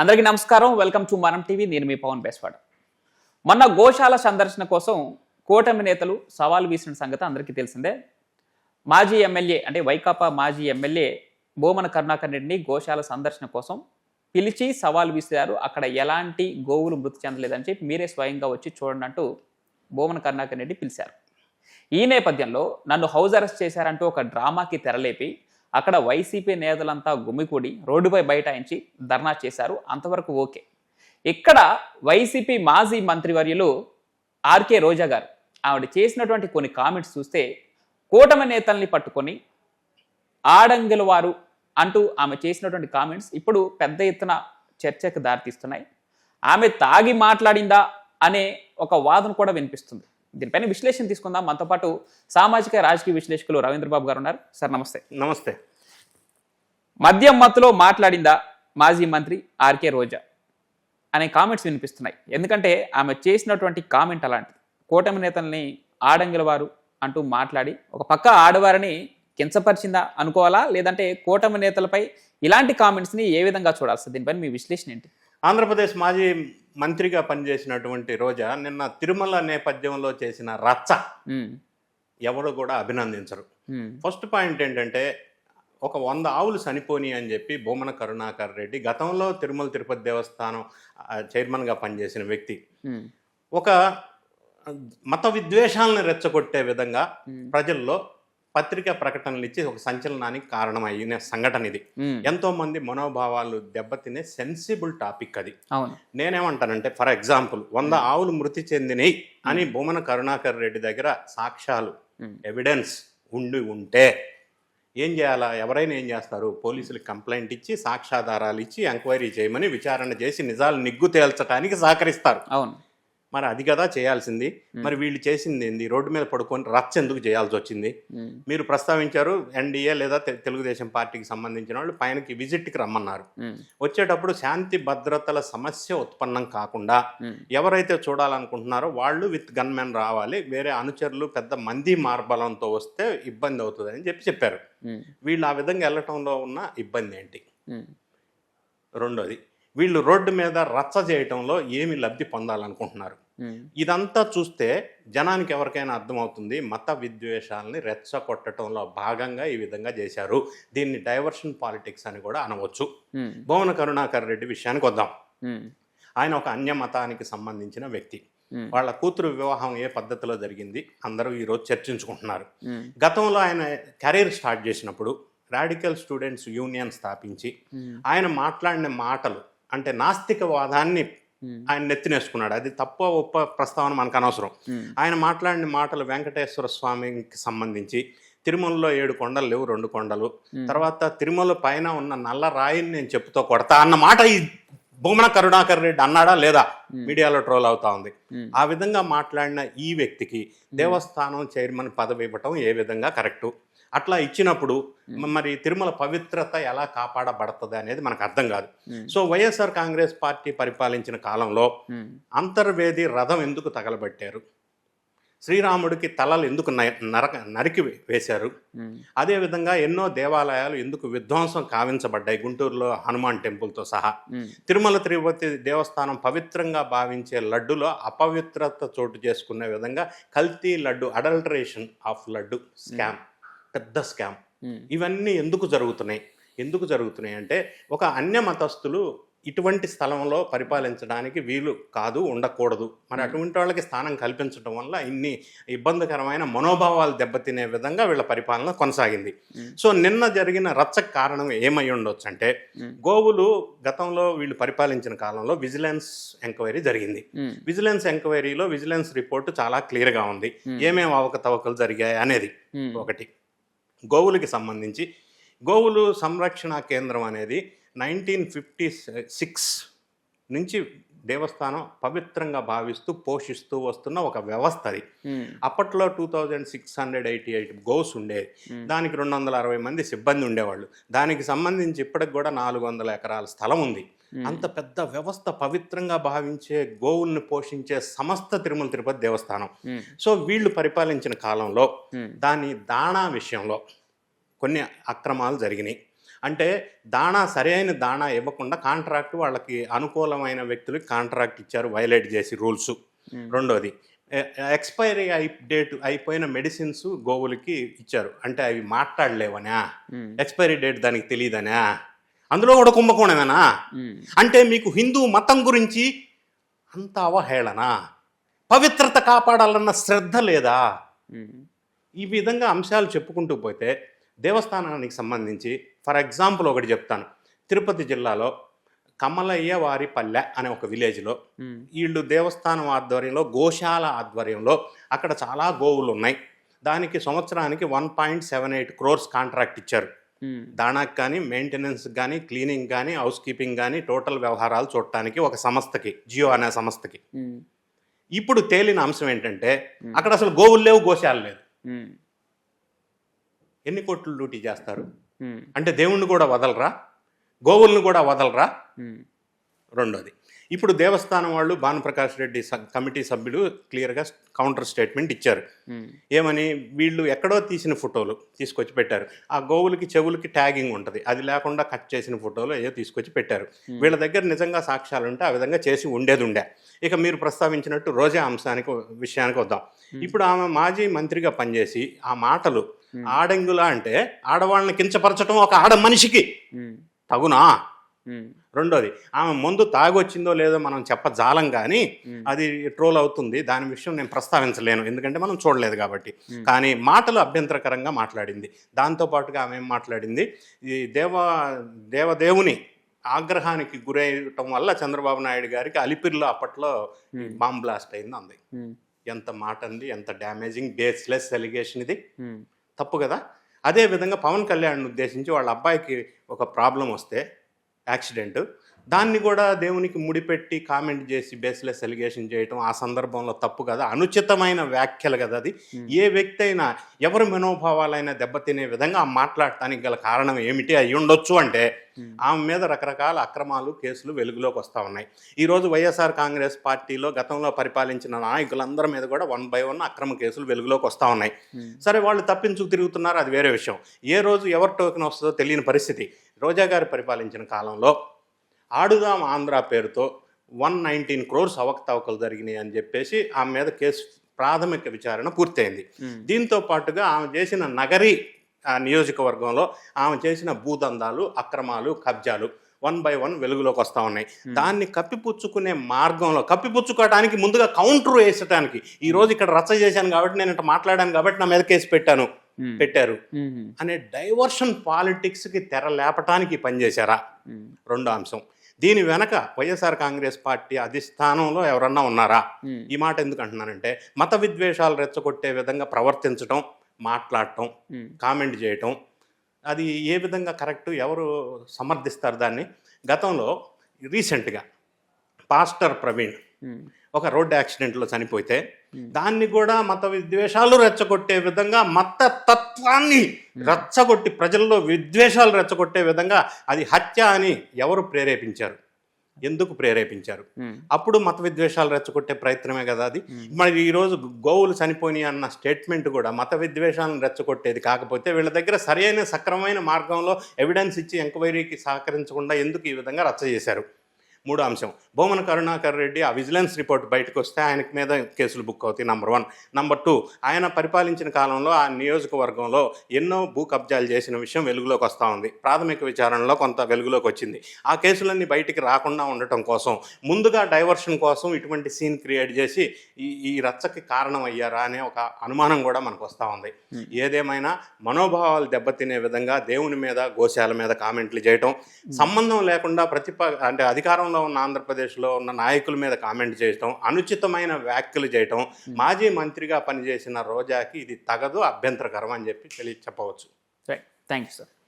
అందరికీ నమస్కారం. Welcome to Manam TV. నేను మీ పవన్ బేస్వాడ్. మొన్న గోశాల సందర్శన కోసం కూటమి నేతలు సవాల్ వీసిన సంగతి అందరికీ తెలిసిందే. మాజీ ఎమ్మెల్యే అంటే వైకాపా మాజీ ఎమ్మెల్యే బోమన కరుణాకర్ రెడ్డిని గోశాల సందర్శన కోసం పిలిచి సవాల్ విసిరారు అక్కడ ఎలాంటి గోవులు మృతి చెందలేదని చెప్పి మీరే స్వయంగా వచ్చి చూడండి అంటూ బోమన కరుణాకర్ రెడ్డి పిలిచారు. ఈ నేపథ్యంలో నన్ను హౌస్ అరెస్ట్ చేశారంటూ ఒక డ్రామాకి తెరలేపి అక్కడ వైసీపీ నేతలంతా గుమికూడి రోడ్డుపై బైఠాయించి ధర్నా చేశారు. అంతవరకు ఓకే. ఇక్కడ వైసీపీ మాజీ మంత్రివర్యులు ఆర్కే రోజా గారు ఆవిడ చేసినటువంటి కొన్ని కామెంట్స్ చూస్తే కూటమి నేతల్ని పట్టుకొని ఆడంగుల వారు అంటూ ఆమె చేసినటువంటి కామెంట్స్ ఇప్పుడు పెద్ద ఎత్తున చర్చకు దారితీస్తున్నాయి. ఆమె తాగి మాట్లాడిందా అనే ఒక వాదన కూడా వినిపిస్తుంది. దీనిపైన విశ్లేషణ తీసుకుందాం. మనతో పాటు సామాజిక రాజకీయ విశ్లేషకులు రవీంద్రబాబు గారు ఉన్నారు. సార్ నమస్తే. నమస్తే. మద్యం మత్తులో మాట్లాడిందా మాజీ మంత్రి ఆర్కే రోజా? అనే కామెంట్స్ వినిపిస్తున్నాయి. ఎందుకంటే ఆమె చేసినటువంటి కామెంట్ అలాంటిది. కూటమి నేతల్ని ఆడంగిల వారు అంటూ మాట్లాడి ఒక పక్క ఆడవారిని కించపరిచిందా అనుకోవాలా? లేదంటే కూటమి నేతలపై ఇలాంటి కామెంట్స్ని ఏ విధంగా చూడాల్సి దీనిపైన మీ విశ్లేషణ ఏంటి? ఆంధ్రప్రదేశ్ మాజీ మంత్రిగా పనిచేసినటువంటి రోజా నిన్న తిరుమల నేపథ్యంలో చేసిన రచ్చ ఎవరు కూడా అభినందించరు. ఫస్ట్ పాయింట్ ఏంటంటే ఒక వంద ఆవులు చనిపోని అని చెప్పి బొమ్మన కరుణాకర్ రెడ్డి గతంలో తిరుమల తిరుపతి దేవస్థానం చైర్మన్గా పనిచేసిన వ్యక్తి. ఒక మత విద్వేషాలను రెచ్చగొట్టే విధంగా ప్రజల్లో పత్రికా ప్రకటనలు ఇచ్చి ఒక సంచలనానికి కారణం అయిన సంఘటన ఇది ఎంతో మంది మనోభావాలు దెబ్బతినే సెన్సిబుల్ టాపిక్ అది. నేనేమంటానంటే ఫర్ ఎగ్జాంపుల్ వంద ఆవులు మృతి చెందినవి అని బొమ్మన కరుణాకర్ రెడ్డి దగ్గర సాక్ష్యాలు ఎవిడెన్స్ ఉండి ఉంటే ఏం చేయాలా? ఎవరైనా ఏం చేస్తారు? పోలీసులకు కంప్లైంట్ ఇచ్చి సాక్ష్యాధారాలు ఇచ్చి ఎంక్వైరీ చేయమని విచారణ చేసి నిజాలు నిగ్గు తేల్చడానికి సహకరిస్తారు. అవును. మరి అది కదా చేయాల్సింది. మరి వీళ్ళు చేసింది ఏంది? రోడ్డు మీద పడుకొని రచ్చ ఎందుకు చేయాల్సి వచ్చింది? మీరు ప్రస్తావించారు ఎన్డీఏ లేదా తెలుగుదేశం పార్టీకి సంబంధించిన వాళ్ళు పైనకి విజిట్కి రమ్మన్నారు. వచ్చేటప్పుడు శాంతి భద్రతల సమస్య ఉత్పన్నం కాకుండా ఎవరైతే చూడాలనుకుంటున్నారో వాళ్ళు విత్ గన్మెన్ రావాలి. వేరే అనుచరులు పెద్ద మంది మార్బలంతో వస్తే ఇబ్బంది అవుతుంది అని చెప్పి చెప్పారు. వీళ్ళు ఆ విధంగా వెళ్ళటంలో ఉన్న ఇబ్బంది ఏంటి? రెండోది వీళ్ళు రోడ్డు మీద రచ్చ చేయటంలో ఏమి లబ్ధి పొందాలనుకుంటున్నారు. ఇదంతా చూస్తే జనానికి ఎవరికైనా అర్థమవుతుంది మత విద్వేషాలని రెచ్చగొట్టడంలో భాగంగా ఈ విధంగా చేశారు. దీన్ని డైవర్షన్ పాలిటిక్స్ అని కూడా అనవచ్చు. భువన కరుణాకర్ రెడ్డి విషయానికి వద్దాం. ఆయన ఒక అన్య మతానికి సంబంధించిన వ్యక్తి. వాళ్ళ కూతురు వివాహం ఏ పద్ధతిలో జరిగింది అందరూ ఈరోజు చర్చించుకుంటున్నారు. గతంలో ఆయన కెరీర్ స్టార్ట్ చేసినప్పుడు రాడికల్ స్టూడెంట్స్ యూనియన్ స్థాపించి ఆయన మాట్లాడిన మాటలు అంటే నాస్తికవాదాన్ని ఉమ్, ఆయన నెత్తినేసుకున్నాడు. అది తప్ప ఒప్ప ప్రస్తావన మనకు అనవసరం ఉమ్, ఆయన మాట్లాడిన మాటలు వెంకటేశ్వర స్వామికి సంబంధించి తిరుమలలో ఏడు కొండలు లేవు రెండు కొండలు. Hmm. తర్వాత తిరుమల పైన ఉన్న నల్ల రాయిని నేను చెప్పుతో కొడతా అన్న మాట ఈ బొమ్మన కరుణాకర్ రెడ్డి అన్నాడా లేదా? Hmm. మీడియాలో ట్రోల్ అవుతా ఉంది. ఆ విధంగా మాట్లాడిన ఈ వ్యక్తికి దేవస్థానం చైర్మన్ పదవి ఇవ్వటం ఏ విధంగా కరెక్టు? అట్లా ఇచ్చినప్పుడు మరి తిరుమల పవిత్రత ఎలా కాపాడబడుతుంది అనేది మనకు అర్థం కాదు. సో వైఎస్ఆర్ కాంగ్రెస్ పార్టీ పరిపాలించిన కాలంలో అంతర్వేది రథం ఎందుకు తగలబెట్టారు? శ్రీరాముడికి తలలు ఎందుకు నరక నరికి వేశారు? అదేవిధంగా ఎన్నో దేవాలయాలు ఎందుకు విధ్వంసం కావించబడ్డాయి? గుంటూరులో హనుమాన్ టెంపుల్తో సహా. తిరుమల తిరుపతి దేవస్థానం పవిత్రంగా భావించే లడ్డులో అపవిత్రత చోటు చేసుకునే విధంగా కల్తీ laddu adulteration of laddu scam. పెద్ద స్కామ్. ఇవన్నీ ఎందుకు జరుగుతున్నాయి? ఎందుకు జరుగుతున్నాయి అంటే ఒక అన్య మతస్థులు ఇటువంటి స్థలంలో పరిపాలించడానికి వీలు కాదు ఉండకూడదు. మరి అటువంటి వాళ్ళకి స్థానం కల్పించడం వల్ల ఇన్ని ఇబ్బందికరమైన మనోభావాలు దెబ్బతినే విధంగా వీళ్ళ పరిపాలన కొనసాగింది. సో నిన్న జరిగిన రచ్చకు కారణం ఏమై ఉండొచ్చు అంటే గోవులు గతంలో వీళ్ళు పరిపాలించిన కాలంలో విజిలెన్స్ ఎంక్వైరీ జరిగింది. విజిలెన్స్ ఎంక్వైరీలో విజిలెన్స్ రిపోర్ట్ చాలా క్లియర్గా ఉంది. ఏమేమి అవకతవకలు జరిగాయి అనేది ఒకటి. గోవులకి సంబంధించి. గోవులు సంరక్షణ కేంద్రం అనేది నైన్టీన్ ఫిఫ్టీ సిక్స్ నుంచి దేవస్థానం పవిత్రంగా భావిస్తూ పోషిస్తూ వస్తున్న ఒక వ్యవస్థ అది. అప్పట్లో two thousand six hundred eighty eight goes ఉండేది. దానికి రెండు వందల అరవై మంది సిబ్బంది ఉండేవాళ్ళు. దానికి సంబంధించి ఇప్పటికి కూడా నాలుగు వందల ఎకరాల స్థలం ఉంది. అంత పెద్ద వ్యవస్థ పవిత్రంగా భావించే గోవుల్ని పోషించే సమస్త తిరుమల తిరుపతి దేవస్థానం. సో వీళ్ళు పరిపాలించిన కాలంలో దాని దాణా విషయంలో కొన్ని అక్రమాలు జరిగినాయి. అంటే దాణా సరైన దాణా ఇవ్వకుండా కాంట్రాక్ట్ వాళ్ళకి అనుకూలమైన వ్యక్తులకి కాంట్రాక్ట్ ఇచ్చారు వైలేట్ చేసి రూల్స్. రెండోది ఎక్స్పైరీ అయి డేట్ అయిపోయిన మెడిసిన్స్ గోవులకి ఇచ్చారు. అంటే అవి మాట్లాడలేవనా? ఎక్స్పైరీ డేట్ దానికి తెలియదనా అందులో కూడా కుంభకోణమేనా అంటే మీకు హిందూ మతం గురించి అంత అవహేళన పవిత్రత కాపాడాలన్న శ్రద్ధ లేదా? ఈ విధంగా అంశాలు చెప్పుకుంటూ పోతే దేవస్థానానికి సంబంధించి ఫర్ ఎగ్జాంపుల్ ఒకటి చెప్తాను. తిరుపతి జిల్లాలో కమలయ్య వారి పల్లె అనే ఒక విలేజ్లో వీళ్ళు దేవస్థానం ఆధ్వర్యంలో గోశాల ఆధ్వర్యంలో అక్కడ చాలా గోవులు ఉన్నాయి దానికి సంవత్సరానికి one point seven eight crores contract ఇచ్చారు. దానాకి కానీ మెయింటెనెన్స్ కానీ క్లీనింగ్ కానీ హౌస్ కీపింగ్ కానీ టోటల్ వ్యవహారాలు చూడటానికి ఒక సంస్థకి జియో అనే సంస్థకి. ఇప్పుడు తేలిన అంశం ఏంటంటే అక్కడ అసలు గోవులు లేవు గోశాల లేదు. ఎన్ని కోట్లు డ్యూటీ చేస్తారు? అంటే దేవుణ్ణి కూడా వదలరా? గోవుల్ని కూడా వదలరా? రెండోది. ఇప్పుడు దేవస్థానం వాళ్ళు భానుప్రకాష్ రెడ్డి కమిటీ సభ్యులు క్లియర్గా కౌంటర్ స్టేట్మెంట్ ఇచ్చారు. ఏమని? వీళ్ళు ఎక్కడో తీసిన ఫోటోలు తీసుకొచ్చి పెట్టారు. ఆ గోవులకి చెవులకి ట్యాగింగ్ ఉంటుంది. అది లేకుండా కట్ చేసిన ఫోటోలు ఏదో తీసుకొచ్చి పెట్టారు. వీళ్ళ దగ్గర నిజంగా సాక్ష్యాలు ఉంటే ఆ విధంగా చేసి ఉండేది ఉండే. ఇక మీరు ప్రస్తావించినట్టు రోజా అంశానికి విషయానికి వద్దాం. ఇప్పుడు ఆమె మాజీ మంత్రిగా పనిచేసి ఆ మాటలు ఆడంగులా అంటే ఆడవాళ్ళని కించపరచడం ఒక ఆడ మనిషికి తగునా? రెండోది ఆమె ముందు తాగొచ్చిందో లేదో మనం చెప్పజాలం కానీ అది ట్రోల్ అవుతుంది. దాని విషయం నేను ప్రస్తావించలేను. ఎందుకంటే మనం చూడలేదు కాబట్టి. కానీ మాటలు అభ్యంతరకరంగా మాట్లాడింది. దాంతోపాటుగా ఆమె ఏం మాట్లాడింది? ఈ దేవ దేవదేవుని ఆగ్రహానికి గురయ్యటం వల్ల చంద్రబాబు నాయుడు గారికి అలిపిరిలో అప్పట్లో బాంబ్ బ్లాస్ట్ అయింది అంది. ఎంత మాట అంది ఎంత డ్యామేజింగ్ బేస్లెస్ ఎలిగేషన్ ఇది తప్పు కదా. అదే విధంగా పవన్ కళ్యాణ్ ఉద్దేశించి వాళ్ళ అబ్బాయికి ఒక ప్రాబ్లం వస్తే Accidental. దాన్ని కూడా దేవునికి ముడిపెట్టి కామెంట్ చేసి బేస్లెస్ ఎలిగేషన్ చేయటం ఆ సందర్భంలో తప్పు కదా అనుచితమైన వ్యాఖ్యలు కదా అది. ఏ వ్యక్తి అయినా ఎవరి మనోభావాలైనా దెబ్బతినే విధంగా మాట్లాడటానికి గల కారణం ఏమిటి అయి ఉండొచ్చు అంటే ఆమె మీద రకరకాల అక్రమాలు కేసులు వెలుగులోకి వస్తూ ఉన్నాయి. ఈరోజు వైఎస్ఆర్ కాంగ్రెస్ పార్టీలో గతంలో పరిపాలించిన నాయకులందరి మీద కూడా వన్ బై వన్ అక్రమ కేసులు వెలుగులోకి వస్తూ ఉన్నాయి. సరే వాళ్ళు తప్పించుకు తిరుగుతున్నారు అది వేరే విషయం. ఏ రోజు ఎవరి టోకెన్ వస్తుందో తెలియని పరిస్థితి. రోజా గారు పరిపాలించిన కాలంలో ఆడుదాం ఆంధ్ర పేరుతో వన్ నైన్టీన్ క్రోర్స్ అవకతవకలు జరిగినాయి అని చెప్పేసి ఆమె మీద కేసు ప్రాథమిక విచారణ పూర్తయింది. దీంతో పాటుగా ఆమె చేసిన నగరి ఆ, నియోజకవర్గంలో ఆమె చేసిన భూదందాలు అక్రమాలు కబ్జాలు వన్ బై వన్ వెలుగులోకి వస్తూ ఉన్నాయి. దాన్ని కప్పిపుచ్చుకునే మార్గంలో కప్పిపుచ్చుకోవడానికి ముందుగా కౌంటర్ వేసడానికి ఈ రోజు ఇక్కడ రచ్చ చేశాను కాబట్టి నేను ఇట్లా మాట్లాడాను కాబట్టి నా మీద కేసు పెట్టాను పెట్టారు అనే డైవర్షన్ పాలిటిక్స్కి తెర లేపటానికి పనిచేశారా? రెండో అంశం. దీని వెనక వైఎస్ఆర్ కాంగ్రెస్ పార్టీ అధిష్టానంలో ఎవరన్నా ఉన్నారా? ఈ మాట ఎందుకు అంటున్నానంటే మత విద్వేషాలు రెచ్చగొట్టే విధంగా ప్రవర్తించడం మాట్లాడటం కామెంట్ చేయటం అది ఏ విధంగా కరెక్ట్ ఎవరు సమర్థిస్తారు దాన్ని? గతంలో రీసెంట్గా పాస్టర్ ప్రవీణ్ ఒక రోడ్డు యాక్సిడెంట్లో చనిపోతే దాన్ని కూడా మత విద్వేషాలు రెచ్చగొట్టే విధంగా మత తత్వాన్ని రెచ్చగొట్టి ప్రజల్లో విద్వేషాలు రెచ్చగొట్టే విధంగా అది హత్య అని ఎవరు ప్రేరేపించారు? ఎందుకు ప్రేరేపించారు? అప్పుడు మత విద్వేషాలు రెచ్చగొట్టే ప్రయత్నమే కదా అది. మరి ఈరోజు గోవులు చనిపోయినాయి అన్న స్టేట్మెంట్ కూడా మత విద్వేషాలను రెచ్చగొట్టేది కాకపోతే వీళ్ళ దగ్గర సరైన సక్రమమైన మార్గంలో ఎవిడెన్స్ ఇచ్చి ఎంక్వైరీకి సహకరించకుండా ఎందుకు ఈ విధంగా రచ్చ చేశారు? మూడో అంశం. భూమన కరుణాకర్ రెడ్డి ఆ విజిలెన్స్ రిపోర్ట్ బయటకు వస్తే ఆయనకి మీద కేసులు బుక్ అవుతాయి నంబర్ వన్ నంబర్ టూ ఆయన పరిపాలించిన కాలంలో ఆ నియోజకవర్గంలో ఎన్నో భూ కబ్జాలు చేసిన విషయం వెలుగులోకి వస్తూ ఉంది. ప్రాథమిక విచారణలో కొంత వెలుగులోకి వచ్చింది. ఆ కేసులన్నీ బయటికి రాకుండా ఉండటం కోసం ముందుగా డైవర్షన్ కోసం ఇటువంటి సీన్ క్రియేట్ చేసి ఈ ఈ రచ్చకి కారణం అయ్యారా అనే ఒక అనుమానం కూడా మనకు వస్తూ ఉంది. ఏదేమైనా మనోభావాలు దెబ్బతినే విధంగా దేవుని మీద గోశాల మీద కామెంట్లు చేయటం సంబంధం లేకుండా ప్రతిప అంటే అధికారంలో ఉన్న ఆంధ్రప్రదేశ్లో ఉన్న నాయకుల మీద కామెంట్ చేయటం అనుచితమైన వ్యాఖ్యలు చేయటం మాజీ మంత్రిగా పనిచేసిన రోజాకి ఇది తగదు అభ్యంతరకరం అని చెప్పి తెలియ చెప్పవచ్చు రైట్ థ్యాంక్ యూ సార్